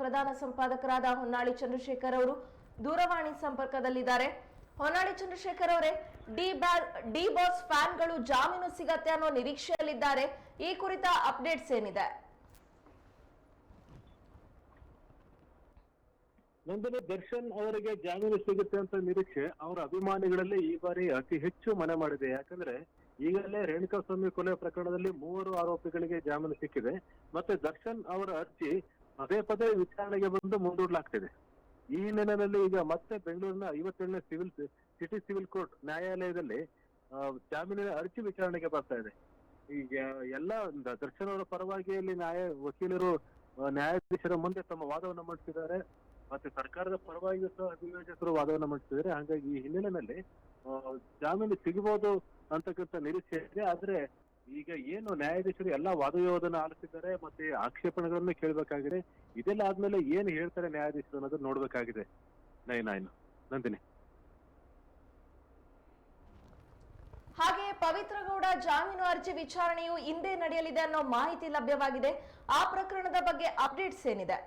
ಪ್ರಧಾನ ಸಂಪಾದಕರಾದ ಹೊನ್ನಾಳಿ ಚಂದ್ರಶೇಖರ್ ಅವರು ದೂರವಾಣಿ ಸಂಪರ್ಕದಲ್ಲಿದ್ದಾರೆ. ಹೊನ್ನಾಳಿ ಚಂದ್ರಶೇಖರ್ ಅವರೇ, ಡಿ ಬಾಸ್ ಡಿ ಬಾಸ್ ಫ್ಯಾನ್ಗಳು ಜಾಮೀನು ಸಿಗತ್ತೆ ಅನ್ನೋ ನಿರೀಕ್ಷೆಯಲ್ಲಿದ್ದಾರೆ. ಈ ಕುರಿತ ಅಪ್ಡೇಟ್ಸ್ ಏನಿದೆ? ನಂದಿನಿ ದರ್ಶನ್ ಅವರಿಗೆ ಜಾಮೀನು ಸಿಗುತ್ತೆ ಅಂತ ನಿರೀಕ್ಷೆ, ಅವರ ಅಭಿಮಾನಿಗಳಲ್ಲಿ ಈ ಬಾರಿ ಅತಿ ಹೆಚ್ಚು ಮನೆ ಮಾಡಿದೆ. ಯಾಕಂದ್ರೆ ಈಗಲೇ ರೇಣುಕಾಸ್ವಾಮಿ ಕೊಲೆ ಪ್ರಕರಣದಲ್ಲಿ ಮೂವರು ಆರೋಪಿಗಳಿಗೆ ಜಾಮೀನು ಸಿಕ್ಕಿದೆ. ಮತ್ತೆ ದರ್ಶನ್ ಅವರ ಅರ್ಜಿ ಪದೇ ಪದೇ ವಿಚಾರಣೆಗೆ ಬಂದು ಮುಂದೂಡಲಾಗ್ತಿದೆ. ಈ ಹಿನ್ನೆಲೆಯಲ್ಲಿ ಈಗ ಮತ್ತೆ ಬೆಂಗಳೂರಿನ ಐವತ್ತೇಳನೇ ಸಿವಿಲ್ ಸಿಟಿ ಸಿವಿಲ್ ಕೋರ್ಟ್ ನ್ಯಾಯಾಲಯದಲ್ಲಿ ಜಾಮೀನಿನ ಅರ್ಜಿ ವಿಚಾರಣೆಗೆ ಬರ್ತಾ ಇದೆ. ಈಗ ಎಲ್ಲ ದರ್ಶನ್ ಅವರ ಪರವಾಗಿ ಇಲ್ಲಿ ನ್ಯಾಯ, ವಕೀಲರು ನ್ಯಾಯಾಧೀಶರ ಮುಂದೆ ತಮ್ಮ ವಾದವನ್ನು ಮಂಡಿಸಿದ್ದಾರೆ. ಮತ್ತೆ ಸರ್ಕಾರದ ಪರವಾಗಿ ಸಹ ಅಭಿಯೋಜಕರು ವಾದವನ್ನು ಮಂಡಿಸಿದ್ದಾರೆ. ಹಾಗಾಗಿ ಈ ಹಿನ್ನೆಲೆಯಲ್ಲಿ ಜಾಮೀನು ಸಿಗಬಹುದು ಅಂತಕ್ಕಂಥ ನಿರೀಕ್ಷೆ ಇದೆ. ಆದ್ರೆ ಈಗ ಏನು ನ್ಯಾಯಾಧೀಶರು ಎಲ್ಲಾ ವಾದವಿವಾದನ ಆಲಿಸಿದ್ದಾರೆ ಮತ್ತೆ ಆಕ್ಷೇಪಣೆಗಳನ್ನ ಕೇಳಬೇಕಾಗಿದೆ. ಇದೆಲ್ಲ ಆದ್ಮೇಲೆ ಏನ್ ಹೇಳ್ತಾರೆ ನ್ಯಾಯಾಧೀಶರು ಅನ್ನೋದನ್ನ ನೋಡ್ಬೇಕಾಗಿದೆ. Nine nine. ನಂದಿನಿ. ಹಾಗೆ ಪವಿತ್ರಗೌಡ ಜಾಮೀನು ಅರ್ಜಿ ವಿಚಾರಣೆಯು ಹಿಂದೆ ನಡೆಯಲಿದೆ ಅನ್ನೋ ಮಾಹಿತಿ ಲಭ್ಯವಾಗಿದೆ. ಆ ಪ್ರಕರಣದ ಬಗ್ಗೆ ಅಪ್ಡೇಟ್ಸ್ ಏನಿದೆ?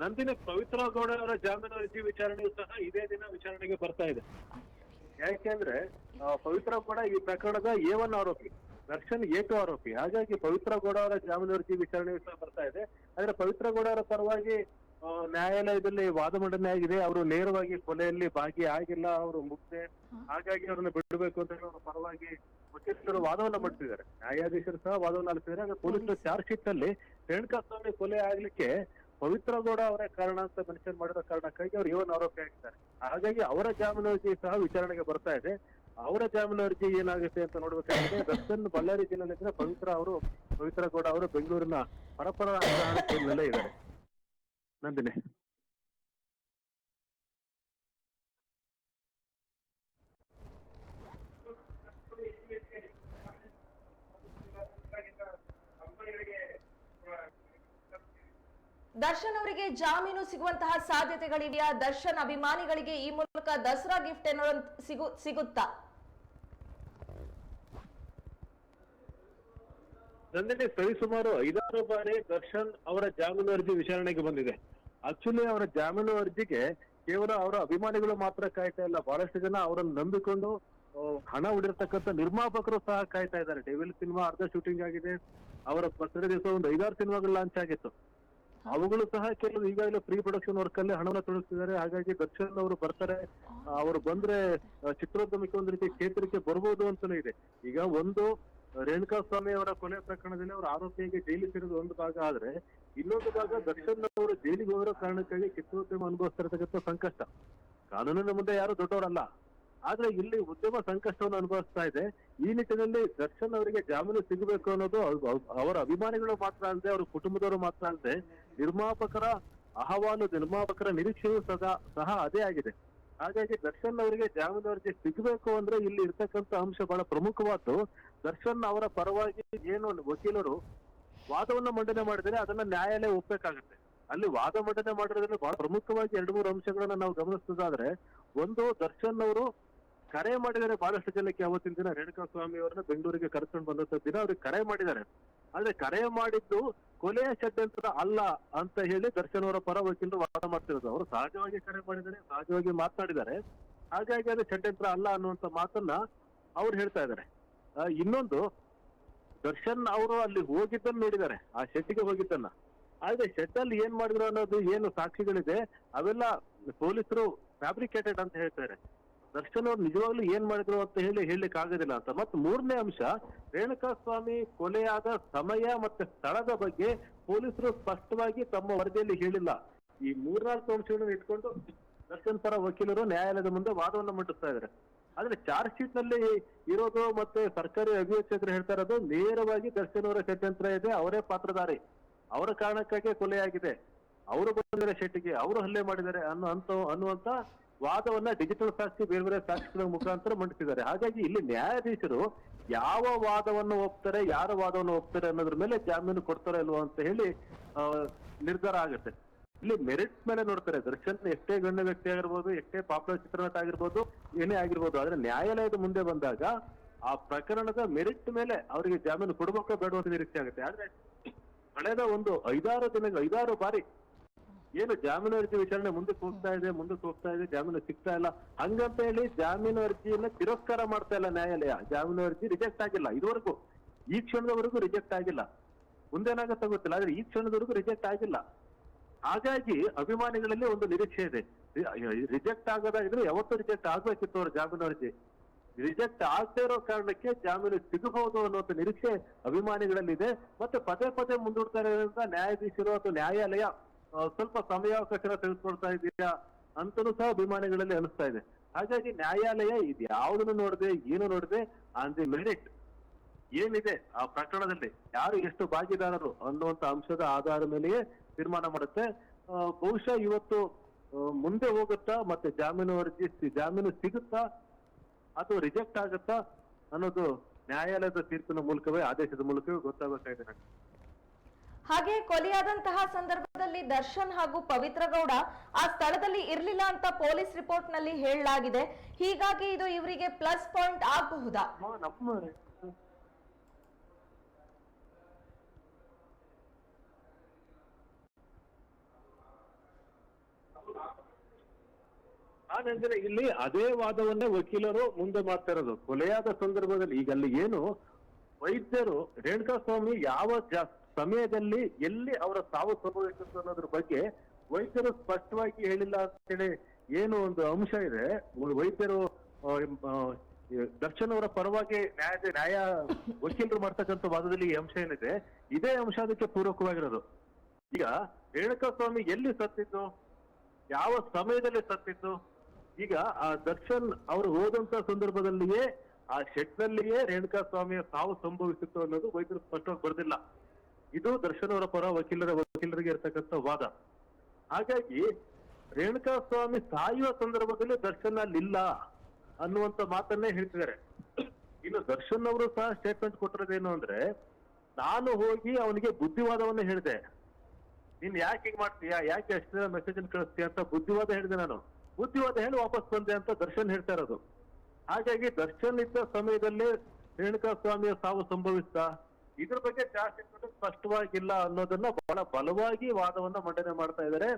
ನಂದಿನಿ ಪವಿತ್ರ ಗೌಡ ಅವರ ಜಾಮೀನು ಅರ್ಜಿ ವಿಚಾರಣೆಯು ಸಹ ಇದೇ ದಿನ ವಿಚಾರಣೆಗೆ ಬರ್ತಾ ಇದೆ. ಯಾಕೆಂದ್ರೆ ಪವಿತ್ರ ಗೌಡ ಈ ಪ್ರಕರಣದ ಎ ಒನ್ ಆರೋಪಿ, ದರ್ಶನ್ ಎ ಟು ಆರೋಪಿ. ಹಾಗಾಗಿ ಪವಿತ್ರ ಗೌಡ ಅವರ ಜಾಮೀನು ಅರ್ಜಿ ಸಹ ಬರ್ತಾ ಇದೆ. ಆದ್ರೆ ಪವಿತ್ರ ಗೌಡ ಅವರ ಪರವಾಗಿ ನ್ಯಾಯಾಲಯದಲ್ಲಿ ವಾದ ಮಂಡನೆ ಆಗಿದೆ. ಅವರು ನೇರವಾಗಿ ಕೊಲೆಯಲ್ಲಿ ಭಾಗಿಯಾಗಿಲ್ಲ ಅವರು ಮುಗ್ದೆ. ಹಾಗಾಗಿ ಅವರನ್ನು ಬಿಡಬೇಕು ಅಂತ ಹೇಳಿ ಅವರ ಪರವಾಗಿ ವಕೀಲರು ವಾದವನ್ನ ಮಾಡ್ತಿದ್ದಾರೆ ನ್ಯಾಯಾಧೀಶರು ಸಹ ವಾದವನ್ನ ಆಲಿಸಿದ್ದಾರೆ. ಆಗ ಪೊಲೀಸರು ಚಾರ್ಜ್ ಶೀಟ್ ಅಲ್ಲಿ ರೇಣುಕಾಸ್ವಾಮಿ ಕೊಲೆ ಆಗ್ಲಿಕ್ಕೆ ಪವಿತ್ರ ಗೌಡ ಅವರೇ ಕಾರಣ ಅಂತ ಮೆನ್ಷನ್ ಮಾಡಿರೋ ಕಾರಣಕ್ಕಾಗಿ ಅವರು ಇವನ್ ಆರೋಪಿ ಆಗಿದ್ದಾರೆ ಹಾಗಾಗಿ ಅವರ ಜಾಮೀನು ಅರ್ಜಿ ಸಹ ವಿಚಾರಣೆಗೆ ಬರ್ತಾ ಇದೆ. ಅವರ ಜಾಮೀನು ಅರ್ಜಿ ಏನಾಗುತ್ತೆ ಅಂತ ನೋಡ್ಬೇಕಾದ್ರೆ ದರ್ಶನ್ ಬಳ್ಳಾರಿ ಜಿಲ್ಲೆಯಲ್ಲಿದ್ರೆ ಪವಿತ್ರ ಅವರು, ಪವಿತ್ರ ಗೌಡ ಅವರು ಬೆಂಗಳೂರಿನ ಪರಪರ ಇದ್ದಾರೆ. ನಂದಿನಿ. ದರ್ಶನ್ ಅವರಿಗೆ ಜಾಮೀನು ಸಿಗುವಂತಹ ಸಾಧ್ಯತೆಗಳಿದೆಯಾ ದರ್ಶನ್ ಅಭಿಮಾನಿಗಳಿಗೆ ಈ ಮೂಲಕ ದಸರಾ ಗಿಫ್ಟ್ ಏನೋ ಸಿಗು, ಸಿಗುತ್ತಾ? ನಂದಿನಿ ಸರಿಸುಮಾರು ಐದಾರು ಬಾರಿ ದರ್ಶನ್ ಅವರ ಜಾಮೀನು ಅರ್ಜಿ ವಿಚಾರಣೆಗೆ ಬಂದಿದೆ. ಆಕ್ಚುಲಿ ಅವರ ಜಾಮೀನು ಅರ್ಜಿಗೆ ಕೇವಲ ಅವರ ಅಭಿಮಾನಿಗಳು ಮಾತ್ರ ಕಾಯ್ತಾ ಇಲ್ಲ. ಬಹಳಷ್ಟು ಜನ ಅವರನ್ನು ನಂಬಿಕೊಂಡು ಹಣ ಹುಡಿರ್ತಕ್ಕಂತ ನಿರ್ಮಾಪಕರು ಸಹ ಕಾಯ್ತಾ ಇದ್ದಾರೆ. ಡೆವಿಲ್ ಸಿನಿಮಾ ಅರ್ಧ ಶೂಟಿಂಗ್ ಆಗಿದೆ. ಅವರ ಬರ್ತ್ಡೇ ದಿವಸ ಒಂದು ಐದಾರು ಸಿನಿಮಾಗಳು ಲಾಂಚ್ ಆಗಿತ್ತು. ಅವುಗಳು ಸಹ ಕೆಲವು ಈಗಾಗಲೇ ಪ್ರೀ ಪ್ರೊಡಕ್ಷನ್ ವರ್ಕ್ ಅಲ್ಲಿ ಹಣವನ್ನು ತೊಡಗಿಸಿದ್ದಾರೆ ಹಾಗಾಗಿ ದರ್ಶನ್ ಅವರು ಬರ್ತಾರೆ. ಅವರು ಬಂದ್ರೆ ಚಿತ್ರೋದ್ಯಮಕ್ಕೆ ಒಂದು ರೀತಿ ಕ್ಷೇತ್ರಕ್ಕೆ ಬರ್ಬೋದು ಅಂತಾನೂ ಇದೆ. ಈಗ ಒಂದು, ರೇಣುಕಾ ಸ್ವಾಮಿ ಅವರ ಕೊಲೆ ಪ್ರಕರಣದಲ್ಲಿ ಅವರು ಆರೋಪಿಯಾಗಿ ಜೈಲು ಸೇರಿದ ಒಂದು ಭಾಗ ಆದ್ರೆ, ಇನ್ನೊಂದು ಭಾಗ ದರ್ಶನ್ ಅವರು ಜೈಲಿಗೆ ಹೋಗಿರೋ ಕಾರಣಕ್ಕಾಗಿ ಚಿತ್ರೋದ್ಯಮ ಅನುಭವಿಸ್ತಿರತಕ್ಕಂಥ ಸಂಕಷ್ಟ. ಕಾನೂನಿನ ಮುಂದೆ ಯಾರು ದೊಡ್ಡವರಲ್ಲ. ಆದ್ರೆ ಇಲ್ಲಿ ಉದ್ಯಮ ಸಂಕಷ್ಟವನ್ನು ಅನುಭವಿಸ್ತಾ ಇದೆ. ಈ ನಿಟ್ಟಿನಲ್ಲಿ ದರ್ಶನ್ ಅವರಿಗೆ ಜಾಮೀನು ಸಿಗಬೇಕು ಅನ್ನೋದು ಅವ್- ಅವ್- ಅವರ ಅಭಿಮಾನಿಗಳು ಮಾತ್ರ ಅಲ್ಲದೆ ಅವರ ಕುಟುಂಬದವರು ಮಾತ್ರ ಅಲ್ಲದೆ ನಿರ್ಮಾಪಕರ ಅಹವಾಲು, ನಿರ್ಮಾಪಕರ ನಿರೀಕ್ಷೆಯೂ ಸದಾ ಸಹ ಅದೇ ಆಗಿದೆ. ಹಾಗಾಗಿ ದರ್ಶನ್ ಅವರಿಗೆ ಜಾಮೀನು ಅರ್ಜಿ ಸಿಗಬೇಕು ಅಂದ್ರೆ ಇಲ್ಲಿ ಇರ್ತಕ್ಕಂಥ ಅಂಶ ಬಹಳ ಪ್ರಮುಖವಾದ್ದು. ದರ್ಶನ್ ಅವರ ಪರವಾಗಿ ಏನು ವಕೀಲರು ವಾದವನ್ನು ಮಂಡನೆ ಮಾಡಿದರೆ ಅದನ್ನ ನ್ಯಾಯಾಲಯ ಒಪ್ಪಬೇಕಾಗುತ್ತೆ ಅಲ್ಲಿ ವಾದ ಮಂಡನೆ ಮಾಡಿರೋದ್ರಲ್ಲಿ ಬಹಳ ಪ್ರಮುಖವಾಗಿ ಎರಡು ಮೂರು ಅಂಶಗಳನ್ನ ನಾವು ಗಮನಿಸೋದಾದ್ರೆ, ಒಂದು ದರ್ಶನ್ ಅವರು ಕರೆ ಮಾಡಿದ್ದಾರೆ ಬಹಳಷ್ಟು ಜನಕ್ಕೆ ಅವತ್ತಿನ ದಿನ ರೇಣುಕಾ ಸ್ವಾಮಿ ಅವರನ್ನ ಬೆಂಗಳೂರಿಗೆ ಕರ್ಕೊಂಡು ಬಂದಂತ ದಿನ ಅವ್ರಿಗೆ ಕರೆ ಮಾಡಿದ್ದಾರೆ. ಆದ್ರೆ ಕರೆ ಮಾಡಿದ್ದು ಕೊಲೆಯ ಷಡ್ಯಂತ್ರ ಅಲ್ಲ ಅಂತ ಹೇಳಿ ದರ್ಶನ್ ಅವರ ಪರ ವಕೀಲರು ವಾದ ಮಾಡ್ತಿರೋದು. ಅವರು ಸಹಜವಾಗಿ ಕರೆ ಮಾಡಿದ್ದಾರೆ, ಸಹಜವಾಗಿ ಮಾತನಾಡಿದ್ದಾರೆ ಹಾಗಾಗಿ ಅದು ಷಡ್ಯಂತ್ರ ಅಲ್ಲ ಅನ್ನುವಂತ ಮಾತನ್ನ ಅವ್ರು ಹೇಳ್ತಾ ಇದ್ದಾರೆ. ಇನ್ನೊಂದು, ದರ್ಶನ್ ಅವರು ಅಲ್ಲಿ ಹೋಗಿದ್ದನ್ನ ನೋಡಿದ್ದಾರೆ, ಆ ಶೆಟ್ಟಿಗೆ ಹೋಗಿದ್ದನ್ನ. ಆದ್ರೆ ಶೆಡ್ ಅಲ್ಲಿ ಏನ್ ಮಾಡಿದ್ರು ಅನ್ನೋದು ಏನು ಸಾಕ್ಷಿಗಳಿದೆ, ಅವೆಲ್ಲ ಪೊಲೀಸರು ಫ್ಯಾಬ್ರಿಕೇಟೆಡ್ ಅಂತ ಹೇಳ್ತಾರೆ ದರ್ಶನ್ ಅವ್ರು ನಿಜವಾಗ್ಲೂ ಏನ್ ಮಾಡಿದ್ರು ಅಂತ ಹೇಳಿ ಹೇಳಲಿಕ್ಕೆ ಆಗೋದಿಲ್ಲ ಅಂತ. ಮತ್ತೆ ಮೂರನೇ ಅಂಶ ರೇಣುಕಾ ಸ್ವಾಮಿ ಕೊಲೆಯಾದ ಸಮಯ ಮತ್ತೆ ಸ್ಥಳದ ಬಗ್ಗೆ ಪೊಲೀಸರು ಸ್ಪಷ್ಟವಾಗಿ ತಮ್ಮ ವರದಿಯಲ್ಲಿ ಹೇಳಿಲ್ಲ. ಈ ಮೂರ್ನಾಲ್ಕು ಅಂಶಗಳನ್ನು ಇಟ್ಕೊಂಡು ದರ್ಶನ್ ಪರ ವಕೀಲರು ನ್ಯಾಯಾಲಯದ ಮುಂದೆ ವಾದವನ್ನು ಮಂಡಿಸ್ತಾ ಇದಾರೆ ಆದ್ರೆ ಚಾರ್ಜ್ ಶೀಟ್ನಲ್ಲಿ ಇರೋದು ಮತ್ತೆ ಸರ್ಕಾರಿ ಅಭಿಯೋಚಕರು ಹೇಳ್ತಾ ಇರೋದು ನೇರವಾಗಿ ದರ್ಶನ್ ಅವರ ಷಡ್ಯಂತ್ರ ಇದೆ, ಅವರೇ ಪಾತ್ರಧಾರಿ. ಅವರ ಕಾರಣಕ್ಕಾಗಿ ಕೊಲೆಯಾಗಿದೆ. ಅವರು ಬಂದಿದ್ದಾರೆ ಶೆಟ್ಟಿಗೆ, ಅವರು ಹಲ್ಲೆ ಮಾಡಿದ್ದಾರೆ ಅನ್ನೋ ಅಂತ ಅನ್ನುವಂತ ವಾದವನ್ನ ಡಿಜಿಟಲ್ ಸಾಕ್ಷಿ ಬೇರೆ ಬೇರೆ ಸಾಕ್ಷಿಗಳ ಮುಖಾಂತರ ಮಂಡಿಸಿದ್ದಾರೆ. ಹಾಗಾಗಿ ಇಲ್ಲಿ ನ್ಯಾಯಾಧೀಶರು ಯಾವ ವಾದವನ್ನು ಒಪ್ತಾರೆ, ಯಾರ ವಾದವನ್ನು ಒಪ್ತಾರೆ ಅನ್ನೋದ್ರ ಮೇಲೆ ಜಾಮೀನು ಕೊಡ್ತಾರೋ ಇಲ್ವೋ ಅಂತ ಹೇಳಿ ನಿರ್ಧಾರ ಆಗುತ್ತೆ. ಇಲ್ಲಿ ಮೆರಿಟ್ ಮೇಲೆ ನೋಡ್ತಾರೆ. ದರ್ಶನ್ ಎಷ್ಟೇ ಗಣ್ಯ ವ್ಯಕ್ತಿ ಆಗಿರ್ಬೋದು, ಎಷ್ಟೇ ಪಾಪ್ಯುಲರ್ ಚಿತ್ರನಟ ಆಗಿರ್ಬೋದು, ಏನೇ ಆಗಿರ್ಬೋದು, ಆದ್ರೆ ನ್ಯಾಯಾಲಯದ ಮುಂದೆ ಬಂದಾಗ ಆ ಪ್ರಕರಣದ ಮೆರಿಟ್ ಮೇಲೆ ಅವರಿಗೆ ಜಾಮೀನು ಕೊಡಬೇಕೋ ಬೇಡ ಅಂತ ನಿರೀಕ್ಷೆ ಆಗುತ್ತೆ. ಆದ್ರೆ ಕಳೆದ ಒಂದು ಐದಾರು ದಿನಗಳು, ಐದಾರು ಬಾರಿ ಏನು ಜಾಮೀನು ಅರ್ಜಿ ವಿಚಾರಣೆ ಮುಂದಕ್ಕೆ ಹೋಗ್ತಾ ಇದೆ ಮುಂದಕ್ಕೆ ಹೋಗ್ತಾ ಇದೆ, ಜಾಮೀನು ಸಿಗ್ತಾ ಇಲ್ಲ. ಹಂಗಂತ ಹೇಳಿ ಜಾಮೀನು ಅರ್ಜಿಯನ್ನ ತಿರಸ್ಕಾರ ಮಾಡ್ತಾ ಇಲ್ಲ ನ್ಯಾಯಾಲಯ. ಜಾಮೀನು ಅರ್ಜಿ ರಿಜೆಕ್ಟ್ ಆಗಿಲ್ಲ, ಇದುವರೆಗೂ, ಈ ಕ್ಷಣದವರೆಗೂ ರಿಜೆಕ್ಟ್ ಆಗಿಲ್ಲ. ಮುಂದೇನಾಗತ್ತೆ ಗೊತ್ತಿಲ್ಲ, ಆದ್ರೆ ಈ ಕ್ಷಣದವರೆಗೂ ರಿಜೆಕ್ಟ್ ಆಗಿಲ್ಲ. ಹಾಗಾಗಿ ಅಭಿಮಾನಿಗಳಲ್ಲಿ ಒಂದು ನಿರೀಕ್ಷೆ ಇದೆ. ರಿಜೆಕ್ಟ್ ಆಗದಾಗಿದ್ರೆ ಯಾವತ್ತೂ ರಿಜೆಕ್ಟ್ ಆಗ್ಬೇಕಿತ್ತು ಅವ್ರ ಜಾಮೀನು ಅರ್ಜಿ. ರಿಜೆಕ್ಟ್ ಆಗದೇ ಇರೋ ಕಾರಣಕ್ಕೆ ಜಾಮೀನು ಸಿಗಬಹುದು ಅನ್ನುವಂಥ ನಿರೀಕ್ಷೆ ಅಭಿಮಾನಿಗಳಲ್ಲಿದೆ. ಮತ್ತೆ ಪದೇ ಪದೇ ಮುಂದೂಡ್ತಾ ಇರೋದ್ರಿಂದ ನ್ಯಾಯಾಧೀಶರು ಅಥವಾ ನ್ಯಾಯಾಲಯ ಸ್ವಲ್ಪ ಸಮಯಾವಕಾಶ ತೆಗೆದುಕೊಳ್ತಾ ಇದೆಯಾ ಅಂತಲೂ ಸಹ ಅಭಿಮಾನಿಗಳಲ್ಲಿ ಅನಿಸ್ತಾ ಇದೆ ಹಾಗಾಗಿ ನ್ಯಾಯಾಲಯ ಇದು ಯಾವುದನ್ನು ನೋಡದೆ, ಏನು ನೋಡದೆ ಆನ್ ದಿ ಮೆರಿಟ್ ಏನಿದೆ ಆ ಪ್ರಕರಣದಲ್ಲಿ, ಯಾರು ಎಷ್ಟು ಭಾಗಿದಾರರು ಅನ್ನುವಂತ ಅಂಶದ ಆಧಾರದ ಮೇಲೆಯೇ ತೀರ್ಮಾನ ಮಾಡುತ್ತೆ ಬಹುಶಃ ಇವತ್ತು ಮುಂದೆ ಹೋಗುತ್ತಾ ಮತ್ತೆ ಜಾಮೀನು ಅರ್ಜಿ ಜಾಮೀನು ಸಿಗುತ್ತಾ ಅಥವಾ ರಿಜೆಕ್ಟ್ ಆಗುತ್ತಾ ಅನ್ನೋದು ನ್ಯಾಯಾಲಯದ ತೀರ್ಪಿನ ಮೂಲಕವೇ, ಆದೇಶದ ಮೂಲಕವೇ ಗೊತ್ತಾಗಬೇಕಾಗಿದೆ. ಹಾಗೆ ಕೊಲೆಯಾದಂತಹ ಸಂದರ್ಭದಲ್ಲಿ ದರ್ಶನ್ ಹಾಗೂ ಪವಿತ್ರ ಗೌಡ ಆ ಸ್ಥಳದಲ್ಲಿ ಇರ್ಲಿಲ್ಲ ಅಂತ ಪೊಲೀಸ್ ರಿಪೋರ್ಟ್ನಲ್ಲಿ ಹೇಳಲಾಗಿದೆ. ಹೀಗಾಗಿ ಇದು ಇವರಿಗೆ ಪ್ಲಸ್ ಪಾಯಿಂಟ್ ಆಗಬಹುದಾ? ಆನಂತರ ಇಲ್ಲಿ ಅದೇ ವಾದವನ್ನೇ ವಕೀಲರು ಮುಂದೆ ಮಾಡ್ತಾ ಇರೋದು. ಕೊಲೆಯಾದ ಸಂದರ್ಭದಲ್ಲಿ ಈಗ ಅಲ್ಲಿ ಏನು ವೈದ್ಯರು ರೇಣುಕಾ ಸ್ವಾಮಿ ಯಾವ ಜ- ಸಮಯದಲ್ಲಿ ಎಲ್ಲಿ ಅವರ ಸಾವು ಸಂಭವಿಸಿತ್ತು ಅನ್ನೋದ್ರ ಬಗ್ಗೆ ವೈದ್ಯರು ಸ್ಪಷ್ಟವಾಗಿ ಹೇಳಿಲ್ಲ ಅಂತ ಹೇಳಿ ಏನು ಒಂದು ಅಂಶ ಇದೆ. ವೈದ್ಯರು ದರ್ಶನ್ ಅವರ ಪರವಾಗಿ ನ್ಯಾಯ ನ್ಯಾಯ ವಕೀಲರು ಮಾಡ್ತಕ್ಕಂಥ ವಾದದಲ್ಲಿ ಈ ಅಂಶ ಏನಿದೆ, ಇದೇ ಅಂಶ ಅದಕ್ಕೆ ಪೂರಕವಾಗಿರೋದು. ಈಗ ರೇಣುಕಾ ಸ್ವಾಮಿ ಎಲ್ಲಿ ಸತ್ತಿದ್ದು? ಯಾವ ಸಮಯದಲ್ಲಿ ಸತ್ತಿದ್ದು? ಈಗ ಆ ದರ್ಶನ್ ಅವರು ಹೋದಂತ ಸಂದರ್ಭದಲ್ಲಿಯೇ, ಆ ಶೆಡ್ ನಲ್ಲಿಯೇ ರೇಣುಕಾ ಸ್ವಾಮಿಯ ಸಾವು ಸಂಭವಿಸಿತ್ತು ಅನ್ನೋದು ವೈದ್ಯರು ಸ್ಪಷ್ಟವಾಗಿ ಬರ್ದಿಲ್ಲ. ಇದು ದರ್ಶನ್ ಅವರ ಪರ ವಕೀಲರ ವಕೀಲರಿಗೆ ಇರತಕ್ಕಂತ ವಾದ. ಹಾಗಾಗಿ ರೇಣುಕಾ ಸ್ವಾಮಿ ಸಾಯುವ ಸಂದರ್ಭದಲ್ಲಿ ದರ್ಶನ್ ಅಲ್ಲಿಲ್ಲ ಅನ್ನುವಂತ ಮಾತನ್ನೇ ಹೇಳ್ತಿದ್ದಾರೆ. ಇನ್ನು ದರ್ಶನ್ ಅವರು ಸಹ ಸ್ಟೇಟ್ಮೆಂಟ್ ಕೊಟ್ಟಿರೋದೇನು ಅಂದ್ರೆ, ನಾನು ಹೋಗಿ ಅವನಿಗೆ ಬುದ್ಧಿವಾದವನ್ನು ಹೇಳಿದೆ. ನೀನ್ ಯಾಕೆ ಹಿಂಗ್ ಮಾಡ್ತೀಯಾ? ಯಾಕೆ ಅಷ್ಟೇ ಮೆಸೇಜ್ ಕಳಿಸ್ತೀಯ ಅಂತ ಬುದ್ಧಿವಾದ ಹೇಳಿದೆ ನಾನು. ಬುದ್ಧಿವಾದ ಹೇಳಿ ವಾಪಸ್ ಬಂದೆ ಅಂತ ದರ್ಶನ್ ಹೇಳ್ತಾ ಇರೋದು. ಹಾಗಾಗಿ ದರ್ಶನ್ ಇದ್ದ ಸಮಯದಲ್ಲೇ ರೇಣುಕಾ ಸ್ವಾಮಿಯ ಸಾವು ಸಂಭವಿಸ್ತಾ ಇದ್ರ ಬಗ್ಗೆ ಜಾಸ್ತಿ ಸ್ಪಷ್ಟವಾಗಿಲ್ಲ ಅನ್ನೋದನ್ನ ಬಹಳ ಬಲವಾಗಿ ವಾದವನ್ನ ಮಂಡನೆ ಮಾಡ್ತಾ ಇದ್ದಾರೆ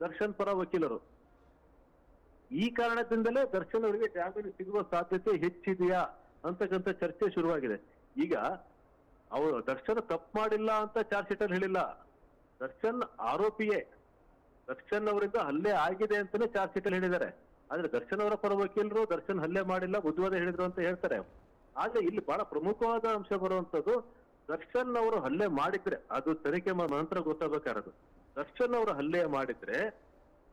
ದರ್ಶನ್ ಪರ ವಕೀಲರು. ಈ ಕಾರಣದಿಂದಲೇ ದರ್ಶನ್ ಅವರಿಗೆ ಜಾಮೀನು ಸಿಗುವ ಸಾಧ್ಯತೆ ಹೆಚ್ಚಿದೆಯಾ ಅಂತಕ್ಕಂಥ ಚರ್ಚೆ ಶುರುವಾಗಿದೆ. ಈಗ ಅವರು ದರ್ಶನ್ ತಪ್ಪು ಮಾಡಿಲ್ಲ ಅಂತ ಚಾರ್ಜ್ ಶೀಟ್ ಅಲ್ಲಿ ಹೇಳಿಲ್ಲ. ದರ್ಶನ್ ಆರೋಪಿಯೇ. ದರ್ಶನ್ ಅವರಿಂದ ಹಲ್ಲೆ ಆಗಿದೆ ಅಂತಾನೆ ಚಾರ್ಜ್ ಶೀಟ್ ಅಲ್ಲಿ ಹೇಳಿದ್ದಾರೆ. ಆದ್ರೆ ದರ್ಶನ್ ಅವರ ಪರ ವಕೀಲರು ದರ್ಶನ್ ಹಲ್ಲೆ ಮಾಡಿಲ್ಲ ಬುದ್ಧಿವಾದ ಹೇಳಿದ್ರು ಅಂತ ಹೇಳ್ತಾರೆ. ಆದ್ರೆ ಇಲ್ಲಿ ಬಹಳ ಪ್ರಮುಖವಾದ ಅಂಶ ಬರುವಂತದ್ದು ದರ್ಶನ್ ಅವರು ಹಲ್ಲೆ ಮಾಡಿದ್ರೆ, ಅದು ತನಿಖೆ ನಂತರ ಗೊತ್ತಾಗಬೇಕಾರದು ದರ್ಶನ್ ಅವರು ಹಲ್ಲೆ ಮಾಡಿದ್ರೆ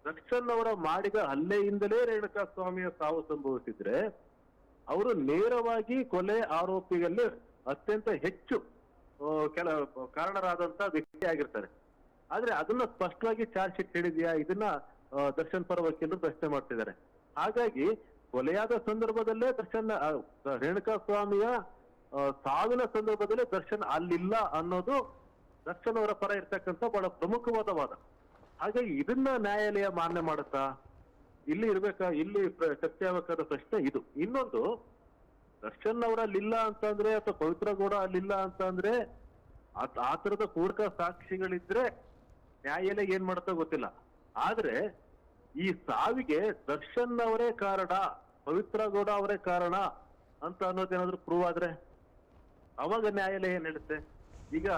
ದರ್ಶನ್ ಅವರ ಮಾಡಿದ ಹಲ್ಲೆಯಿಂದಲೇ ರೇಣುಕಾ ಸ್ವಾಮಿಯ ಸಾವು ಸಂಭವಿಸಿದ್ರೆ, ಅವರು ನೇರವಾಗಿ ಕೊಲೆ ಆರೋಪಿಗಳಲ್ಲಿ ಅತ್ಯಂತ ಹೆಚ್ಚು ಕೆಲ ಕಾರಣರಾದಂತ ವ್ಯಕ್ತಿ ಆಗಿರ್ತಾರೆ. ಆದ್ರೆ ಅದನ್ನ ಸ್ಪಷ್ಟವಾಗಿ ಚಾರ್ಜ್ ಶೀಟ್ ಹೇಳಿದ್ಯಾ? ಇದನ್ನ ದರ್ಶನ್ ಪರ ವಕೀಲರು ಪ್ರಶ್ನೆ ಮಾಡ್ತಿದ್ದಾರೆ. ಹಾಗಾಗಿ ಕೊಲೆಯಾದ ಸಂದರ್ಭದಲ್ಲೇ ದರ್ಶನ್ ರೇಣುಕಾ ಸ್ವಾಮಿಯ ಸಾವಿನ ಸಂದರ್ಭದಲ್ಲಿ ದರ್ಶನ್ ಅಲ್ಲಿಲ್ಲ ಅನ್ನೋದು ದರ್ಶನ್ ಅವರ ಪರ ಇರ್ತಕ್ಕಂಥ ಬಹಳ ಪ್ರಮುಖವಾದ ವಾದ. ಹಾಗಾಗಿ ಇದನ್ನ ನ್ಯಾಯಾಲಯ ಮಾನ್ಯ ಮಾಡುತ್ತಾ? ಇಲ್ಲಿ ಇರ್ಬೇಕಾ? ಇಲ್ಲಿ ಚರ್ಚೆ ಆಗಬೇಕಾದ ಪ್ರಶ್ನೆ ಇದು. ಇನ್ನೊಂದು, ದರ್ಶನ್ ಅವರ ಅಲ್ಲಿಲ್ಲ ಅಂತಂದ್ರೆ ಅಥವಾ ಪವಿತ್ರ ಗೌಡ ಅಲ್ಲಿಲ್ಲ ಅಂತಂದ್ರೆ ಆ ತರದ ಪೂರಕ ಸಾಕ್ಷಿಗಳಿದ್ರೆ ನ್ಯಾಯಾಲಯ ಏನ್ ಮಾಡುತ್ತೋ ಗೊತ್ತಿಲ್ಲ. ಆದ್ರೆ ಈ ಸಾವಿಗೆ ದರ್ಶನ್ ಅವರೇ ಕಾರಣ, ಪವಿತ್ರ ಗೌಡ ಅವರೇ ಕಾರಣ ಅಂತ ಅನ್ನೋದೇನಾದ್ರೂ ಪ್ರೂವ್ ಆದ್ರೆ? ಅವಾಗ ನ್ಯಾಯಾಲಯ ಏನ್ ಹೇಳುತ್ತೆ ಈಗ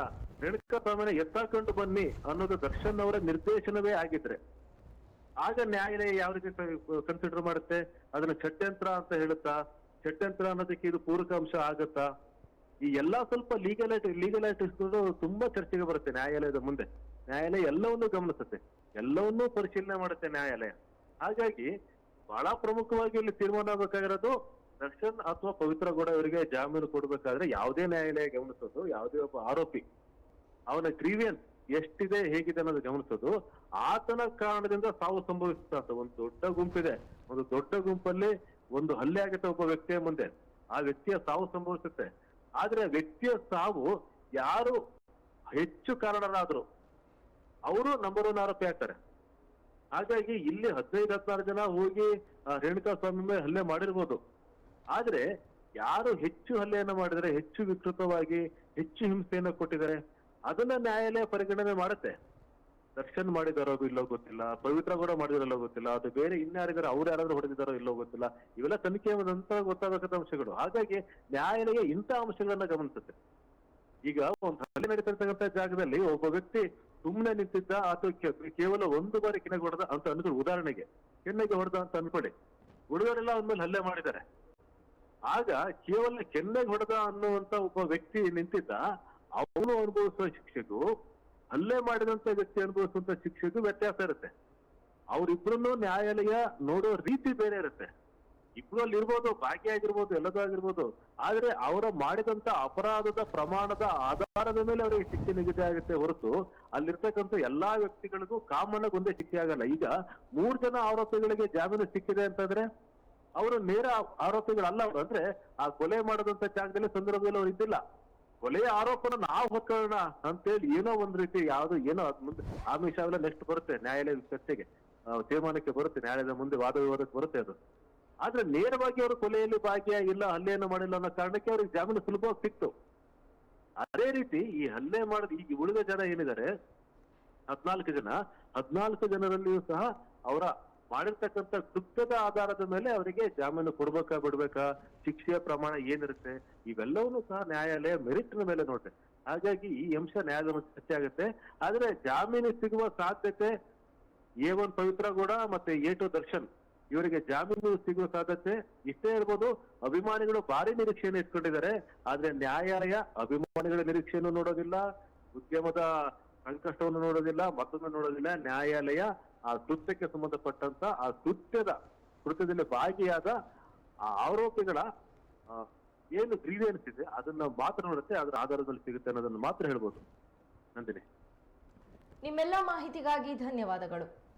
ನೆಣಕ ಪ್ರಮಾಣ ಎತ್ತಾಕೊಂಡು ಬನ್ನಿ ಅನ್ನೋದು ದರ್ಶನ್ ಅವರ ನಿರ್ದೇಶನವೇ ಆಗಿದ್ರೆ. ಆಗ ನ್ಯಾಯಾಲಯ ಯಾವ ರೀತಿ ಕನ್ಸಿಡರ್ ಮಾಡುತ್ತೆ? ಅದನ್ನ ಷಡ್ಯಂತ್ರ ಅಂತ ಹೇಳುತ್ತಾ? ಷಡ್ಯಂತ್ರ ಅನ್ನೋದಕ್ಕೆ ಇದು ಪೂರಕ ಅಂಶ ಆಗತ್ತಾ? ಈ ಎಲ್ಲಾ ಸ್ವಲ್ಪ ಲೀಗಲ್ ಲೀಗಲೈಟಿಸ್ ತುಂಬಾ ಚರ್ಚೆಗೆ ಬರುತ್ತೆ ನ್ಯಾಯಾಲಯದ ಮುಂದೆ. ನ್ಯಾಯಾಲಯ ಎಲ್ಲವನ್ನೂ ಗಮನಿಸುತ್ತೆ. ಎಲ್ಲವನ್ನೂ ಪರಿಶೀಲನೆ ಮಾಡುತ್ತೆ ನ್ಯಾಯಾಲಯ. ಹಾಗಾಗಿ ಬಹಳ ಪ್ರಮುಖವಾಗಿ ಇಲ್ಲಿ ತೀರ್ಮಾನ ಆಗಬೇಕಾಗಿರೋದು ದರ್ಶನ್ ಅಥವಾ ಪವಿತ್ರ ಗೌಡ ಅವರಿಗೆ ಜಾಮೀನು ಕೊಡಬೇಕಾದ್ರೆ ಯಾವುದೇ ನ್ಯಾಯಾಲಯ ಗಮನಿಸೋದು, ಯಾವುದೇ ಒಬ್ಬ ಆರೋಪಿ, ಅವನ ಗ್ರೀವಿಯನ್ಸ್ ಎಷ್ಟಿದೆ, ಹೇಗಿದೆ ಅನ್ನೋದು ಗಮನಿಸೋದು. ಆತನ ಕಾರಣದಿಂದ ಸಾವು ಸಂಭವಿಸುತ್ತ ಅಂತ ಒಂದು ದೊಡ್ಡ ಗುಂಪಿದೆ. ಒಂದು ದೊಡ್ಡ ಗುಂಪಲ್ಲಿ ಒಂದು ಹಲ್ಲೆ ಆಗುತ್ತೆ ಒಬ್ಬ ವ್ಯಕ್ತಿಯ ಮುಂದೆ. ಆ ವ್ಯಕ್ತಿಯ ಸಾವು ಸಂಭವಿಸುತ್ತೆ. ಆದ್ರೆ ವ್ಯಕ್ತಿಯ ಸಾವು ಯಾರು ಹೆಚ್ಚು ಕಾರಣರಾದ್ರು, ಅವರು ನಂಬರ್ ಒನ್ ಆರೋಪಿ ಆಗ್ತಾರೆ. ಹಾಗಾಗಿ ಇಲ್ಲಿ ಹದಿನೈದು, ಹದಿನಾರು ಜನ ಹೋಗಿ ರೇಣುಕಾ ಸ್ವಾಮಿ ಮೇಲೆ ಹಲ್ಲೆ ಮಾಡಿರ್ಬೋದು. ಆದ್ರೆ ಯಾರು ಹೆಚ್ಚು ಹಲ್ಲೆಯನ್ನ ಮಾಡಿದರೆ ಹೆಚ್ಚು ವಿಕೃತವಾಗಿ ಹೆಚ್ಚು ಹಿಂಸೆಯನ್ನ ಕೊಟ್ಟಿದ್ದಾರೆ, ಅದನ್ನ ನ್ಯಾಯಾಲಯ ಪರಿಗಣನೆ ಮಾಡುತ್ತೆ. ದರ್ಶನ್ ಮಾಡಿದಾರೋ ಇಲ್ಲೋ ಗೊತ್ತಿಲ್ಲ, ಪವಿತ್ರ ಕೂಡ ಮಾಡಿದಾರೋ ಇಲ್ಲೋ ಗೊತ್ತಿಲ್ಲ, ಅದು ಬೇರೆ ಇನ್ಯಾರಿಗಾರ ಅವ್ರು ಯಾರಾದ್ರೂ ಹೊಡೆದಿದ್ದಾರೋ ಇಲ್ಲೋ ಗೊತ್ತಿಲ್ಲ, ಇವೆಲ್ಲ ತನಿಖೆ ನಂತರ ಗೊತ್ತಾಗಬೇಕಂತ ಅಂಶಗಳು. ಹಾಗಾಗಿ ನ್ಯಾಯಾಲಯ ಇಂಥ ಅಂಶಗಳನ್ನ ಗಮನಿಸುತ್ತೆ. ಈಗ ಒಂದು ಹಲ್ಲೆ ನಡೀತಿರ್ತಕ್ಕಂಥ ಜಾಗದಲ್ಲಿ ಒಬ್ಬ ವ್ಯಕ್ತಿ ಸುಮ್ಮನೆ ನಿಂತಿದ್ದ ಅಥವಾ ಕೇವಲ ಒಂದು ಬಾರಿ ಕೆನೆಗೆ ಹೊಡೆದ ಅಂತ ಅನ್ಕೊಳ್ಳಿ ಉದಾಹರಣೆಗೆ. ಕೆನ್ನೆಗೆ ಹೊಡೆದ ಅಂತ ಅನ್ಕೊಳ್ಳಿ. ಹುಡುಗರೆಲ್ಲ ಅವನ ಹಲ್ಲೆ ಮಾಡಿದ್ದಾರೆ. ಆಗ ಕೇವಲ ಕೆನ್ನೆಗೆ ಹೊಡೆದ ಅನ್ನುವಂತ ಒಬ್ಬ ವ್ಯಕ್ತಿ ನಿಂತಿದ್ದ, ಅವನು ಅನುಭವಿಸುವ ಶಿಕ್ಷೆಗೂ, ಹಲ್ಲೆ ಮಾಡಿದಂತ ವ್ಯಕ್ತಿ ಅನುಭವಿಸುವಂತ ಶಿಕ್ಷೆಗೂ ವ್ಯತ್ಯಾಸ ಇರುತ್ತೆ. ಅವರಿಬ್ರು ನ್ಯಾಯಾಲಯ ನೋಡೋ ರೀತಿ ಬೇರೆ ಇರುತ್ತೆ. ಇಬ್ರು ಇರ್ಬೋದು ಎಲ್ಲದೂ ಆಗಿರ್ಬೋದು, ಆದ್ರೆ ಅವರ ಮಾಡಿದಂತ ಅಪರಾಧದ ಪ್ರಮಾಣದ ಆಧಾರದ ಮೇಲೆ ಅವರಿಗೆ ಶಿಕ್ಷೆ ನಿಗದಿ ಆಗುತ್ತೆ ಹೊರತು ಅಲ್ಲಿರ್ತಕ್ಕಂಥ ಎಲ್ಲಾ ವ್ಯಕ್ತಿಗಳಿಗೂ ಕಾಮನ್ ಒಂದೇ ಶಿಕ್ಷೆ ಆಗಲ್ಲ. ಈಗ ಮೂರ್ ಜನ ಆರೋಪಿಗಳಿಗೆ ಜಾಮೀನು ಸಿಕ್ಕಿದೆ ಅಂತಂದ್ರೆ ಅವರು ನೇರ ಆರೋಪಿಗಳಲ್ಲ ಅವರು. ಅಂದ್ರೆ ಆ ಕೊಲೆ ಮಾಡದಂತ ಜಾಗದಲ್ಲಿ ಸಂದರ್ಭದಲ್ಲಿ ಅವ್ರು ಇದ್ದಿಲ್ಲ. ಕೊಲೆಯ ಆರೋಪನ ನಾವು ಹೊತ್ಕೊಳ್ಳೋಣ ಅಂತೇಳಿ ಏನೋ ಒಂದ್ ರೀತಿ ಯಾವ್ದು ಏನೋ ಅದ್ ಮುಂದೆ ಆಮಿಷ ಅವೆಲ್ಲ ನೆಕ್ಸ್ಟ್ ಬರುತ್ತೆ ನ್ಯಾಯಾಲಯದ ಚರ್ಚೆಗೆ. ಆ, ತೀರ್ಮಾನಕ್ಕೆ ಬರುತ್ತೆ ನ್ಯಾಯಾಲಯದ ಮುಂದೆ ವಾದ ವಿವಾದಕ್ಕೆ ಬರುತ್ತೆ ಅದು. ಆದ್ರೆ ನೇರವಾಗಿ ಅವರು ಕೊಲೆಯಲ್ಲಿ ಭಾಗಿಯಾಗಿಲ್ಲ ಹಲ್ಲೆಯನ್ನು ಮಾಡಿಲ್ಲ ಅನ್ನೋ ಕಾರಣಕ್ಕೆ ಅವ್ರಿಗೆ ಜಾಮೀನು ಸುಲಭವಾಗಿ ಸಿಕ್ತು. ಅದೇ ರೀತಿ ಈ ಹಲ್ಲೆ ಮಾಡಿದ ಈ ಉಳಿದ ಜನ ಏನಿದ್ದಾರೆ ಹದ್ನಾಲ್ಕು ಜನ ಹದ್ನಾಲ್ಕು ಜನರಲ್ಲಿಯೂ ಸಹ ಅವರ ಮಾಡಿರ್ತಕ್ಕಂಥ ಕೃತ್ಯದ ಆಧಾರದ ಮೇಲೆ ಅವರಿಗೆ ಜಾಮೀನು ಕೊಡ್ಬೇಕಾ, ಬಿಡ್ಬೇಕಾ, ಶಿಕ್ಷೆಯ ಪ್ರಮಾಣ ಏನಿರುತ್ತೆ, ಇವೆಲ್ಲವನ್ನೂ ಸಹ ನ್ಯಾಯಾಲಯ ಮೆರಿಟ್ನ ಮೇಲೆ ನೋಡುತ್ತೆ ಹಾಗಾಗಿ ಈ ಅಂಶ ನ್ಯಾಯಾಲಯ ಚರ್ಚೆ ಆಗುತ್ತೆ. ಆದ್ರೆ ಜಾಮೀನು ಸಿಗುವ ಸಾಧ್ಯತೆ ಎ ಒನ್ ಪವಿತ್ರ ಗೌಡ ಮತ್ತೆ ಎ ಟು ದರ್ಶನ್, ಇವರಿಗೆ ಜಾಮೀನು ಸಿಗುವ ಸಾಧ್ಯತೆ ಇಷ್ಟೇ ಇರ್ಬೋದು. ಅಭಿಮಾನಿಗಳು ಭಾರಿ ನಿರೀಕ್ಷೆಯನ್ನು ಇಟ್ಕೊಂಡಿದ್ದಾರೆ. ಆದ್ರೆ ನ್ಯಾಯಾಲಯ ಅಭಿಮಾನಿಗಳ ನಿರೀಕ್ಷೆಯನ್ನು ನೋಡೋದಿಲ್ಲ, ಉದ್ಯಮದ ಸಂಕಷ್ಟವನ್ನು ನೋಡೋದಿಲ್ಲ ಮತ್ತೊಂದು ನೋಡೋದಿಲ್ಲ. ನ್ಯಾಯಾಲಯ ಆ ಕೃತ್ಯಕ್ಕೆ ಸಂಬಂಧಪಟ್ಟಂತ ಆ ಕೃತ್ಯದ ಕೃತ್ಯದಲ್ಲಿ ಭಾಗಿಯಾದ ಆ ಆರೋಪಿಗಳ ಏನು ಕ್ರೀಡೆ ಇದೆ ಅದನ್ನ ಮಾತ್ರ ನೋಡುತ್ತೆ, ಅದರ ಆಧಾರದಲ್ಲಿ ಸಿಗುತ್ತೆ ಅನ್ನೋದನ್ನ ಮಾತ್ರ ಹೇಳ್ಬೋದು. ನಂದಿನಿ. ನಿಮ್ಮೆಲ್ಲ ಮಾಹಿತಿಗಾಗಿ ಧನ್ಯವಾದಗಳು.